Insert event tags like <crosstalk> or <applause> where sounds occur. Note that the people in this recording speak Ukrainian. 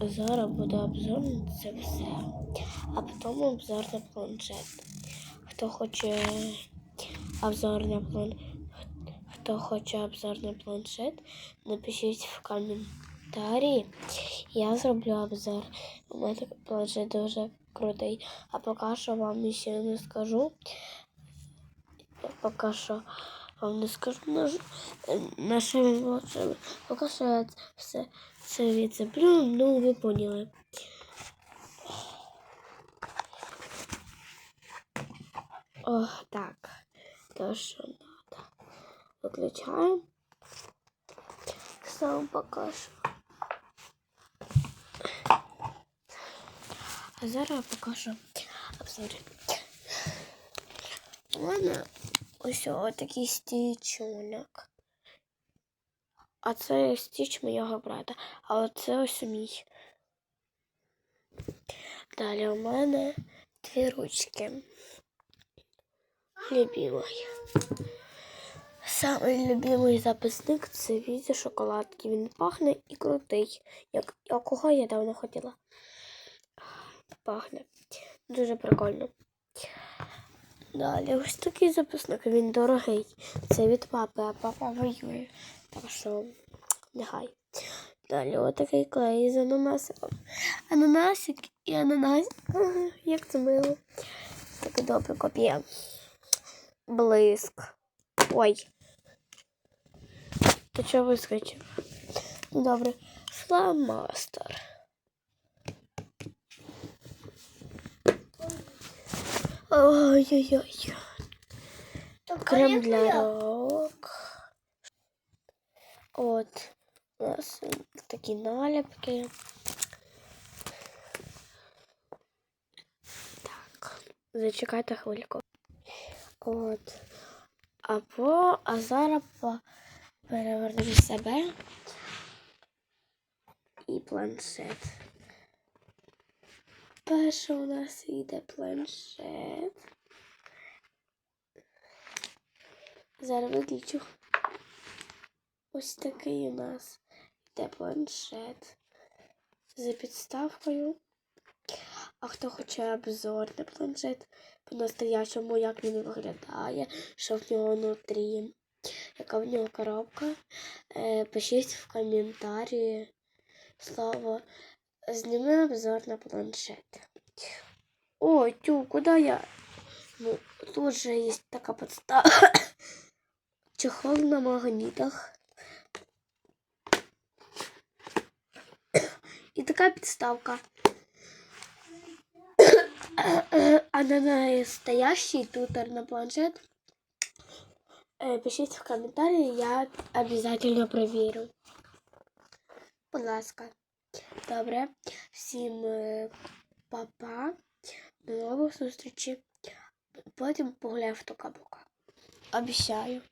зараз буде обзор на це все. А потім обзор на планшет. Хто хоче обзор на план... Хто хоче обзор на планшет, напишіть в коментарі. Я зроблю обзор. У мене планшет дуже крутий. А поки що вам ще не скажу. Поки що вам не скажу на, ж- на що він влучив. Поки що я все це відцеплю, ну ви поняли. Ох, так. То, що надо. Виключаємо. Сам покажу. А зараз я покажу обзор. У мене ось такий стічунок. А це стіч моєго брата. А оце ось мій. Далі у мене дві ручки. Любимий. Самий любимий записник це візі шоколадки. Він пахне і крутий. Як, якого я давно хотіла. Пахне. Дуже прикольно. Далі ось такий записник, він дорогий. Це від папи, а папа воює. Так що нехай. Далі отакий клей з ананасиком. Ананасик і ананасик. <laughs> Як це мило. Так добре копія. Блиск. Ой. Ти чого вискочив? Добре. Фломастер. Ой-ой-ой. Крем для рук. От. У нас такі наліпки. Так. Зачекайте хвильку. От. Або, а зараз перевернемо себе і планшет. Перше у нас йде планшет. Зараз виключу. Ось такий у нас йде планшет за підставкою. А хто хоче обзор на планшет по-настоящому, як він виглядає, що в нього внутрі, яка в нього коробка, е, пишіть в коментарі слово Зніми обзор на планшет. Ой, тю, куда я? Ну, тут же есть такая подстава. <coughs> Чехол на магнитах. <coughs> И такая подставка. <coughs> А на настоящий тутор на планшет э, пишите в комментарии, я обязательно проверю. Ласка. Добре. Всім е, па-па. До нових зустрічей. Потім погуляю в тока-бока. Обіцяю.